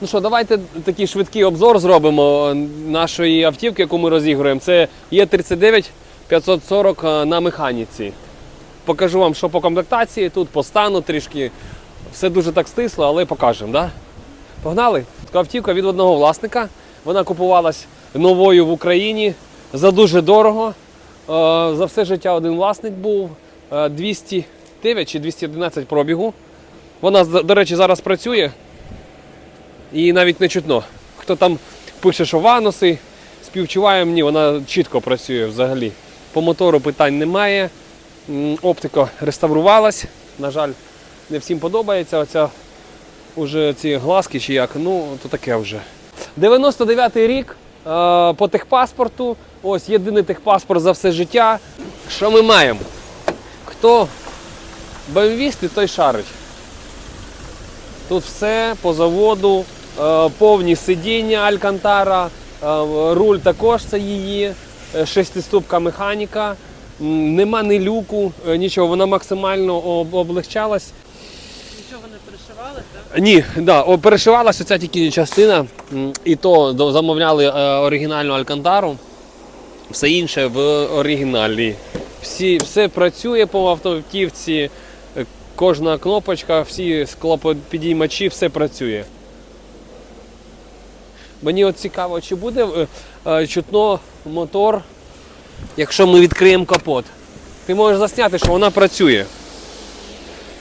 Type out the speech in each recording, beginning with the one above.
Ну що, давайте такий швидкий обзор зробимо нашої автівки, яку ми розігруємо. Це Є39 540 е, на механіці. Покажу вам, що по комплектації, тут по стану трішки. Все дуже так стисло, але покажемо. Да? Погнали? Така автівка від одного власника. Вона купувалась новою в Україні за дуже дорого. Е, За все життя один власник був. Е, 209 чи 211 пробігу. Вона, до речі, зараз працює. І навіть не чутно. Хто там пише, що ваноси, співчуває мені, вона чітко працює взагалі. По мотору питань немає. Оптика реставрувалась. На жаль, не всім подобається оця уже ці глазки чи як. Ну, то таке вже. 99-й рік по техпаспорту. Ось єдиний техпаспорт за все життя. Що ми маємо? Хто БМВісти, той шарить. Тут все по заводу, повні сидіння Алькантара, е, руль також це її, е, шестиступка механіка, нема ні люку, е, нічого, вона максимально облегчалась. Нічого не перешивали, так? Ні, да, перешивалася ця тільки частина, і то замовляли е, оригінальну Алькантару, все інше в оригіналі. Всі, все працює по автівці, е, кожна кнопочка, всі склопідіймачі, все працює. Мені от цікаво, чи буде е, е, чутно мотор, якщо ми відкриємо капот. Ти можеш засняти, що вона працює.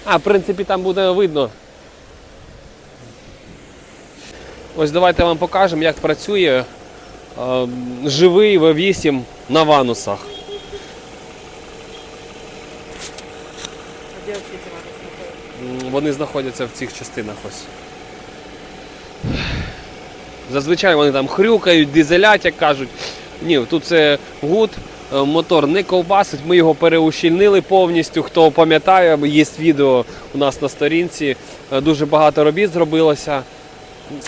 А, в принципі, там буде видно. Ось давайте вам покажемо, як працює е, живий V8 на ванусах. Вони знаходяться в цих частинах ось. Зазвичай вони там хрюкають, дизелять, як кажуть. Ні, тут це гуд, е, мотор не ковбасить, ми його переущільнили повністю. Хто пам'ятає, є відео у нас на сторінці. Е, Дуже багато робіт зробилося.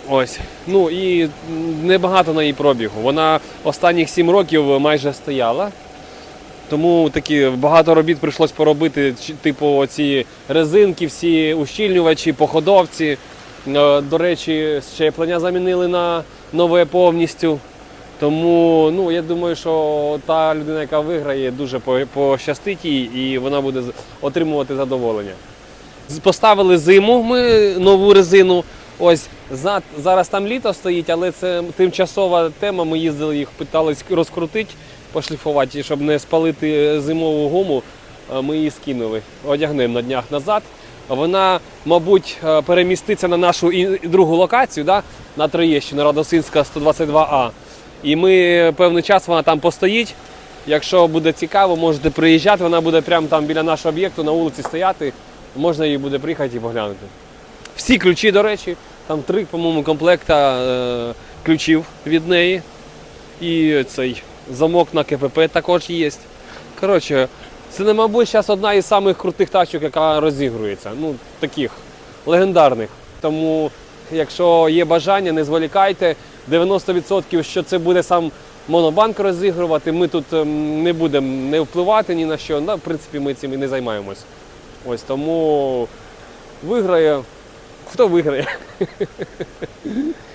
Ось. Ну і небагато на її пробігу. Вона останніх 7 років майже стояла. Тому такі багато робіт прийшлось поробити, типу оці резинки, всі ущільнювачі, походовці. Е, До речі, щеплення замінили на нове повністю. Тому ну, я думаю, що та людина, яка виграє, дуже пощастить їй і вона буде отримувати задоволення. Поставили зиму ми нову резину. Ось зараз там літо стоїть, але це тимчасова тема. Ми їздили їх, питались розкрутити, пошліфувати, щоб не спалити зимову гуму. е, Ми її скинули. Одягнемо на днях назад. Вона, мабуть, е, переміститься на нашу другу локацію, да? на Троєщину, Радосинська 122А. І ми певний час вона там постоїть. Якщо буде цікаво, можете приїжджати. Вона буде прямо там біля нашого об'єкту на вулиці стояти. Можна її буде приїхати і поглянути. Всі ключі, до речі, там три, по-моєму, комплекта е, ключів від неї. І цей замок на КПП також є. Коротше, це, не, мабуть, зараз одна із самих крутих тачок, яка розігрується. Ну, таких легендарних. Тому, якщо є бажання, не зволікайте. 90% що це буде сам монобанк розігрувати. Ми тут ем, не будемо не впливати ні на що. В принципі, ми цим і не займаємось. Ось тому виграє. Хто виграє?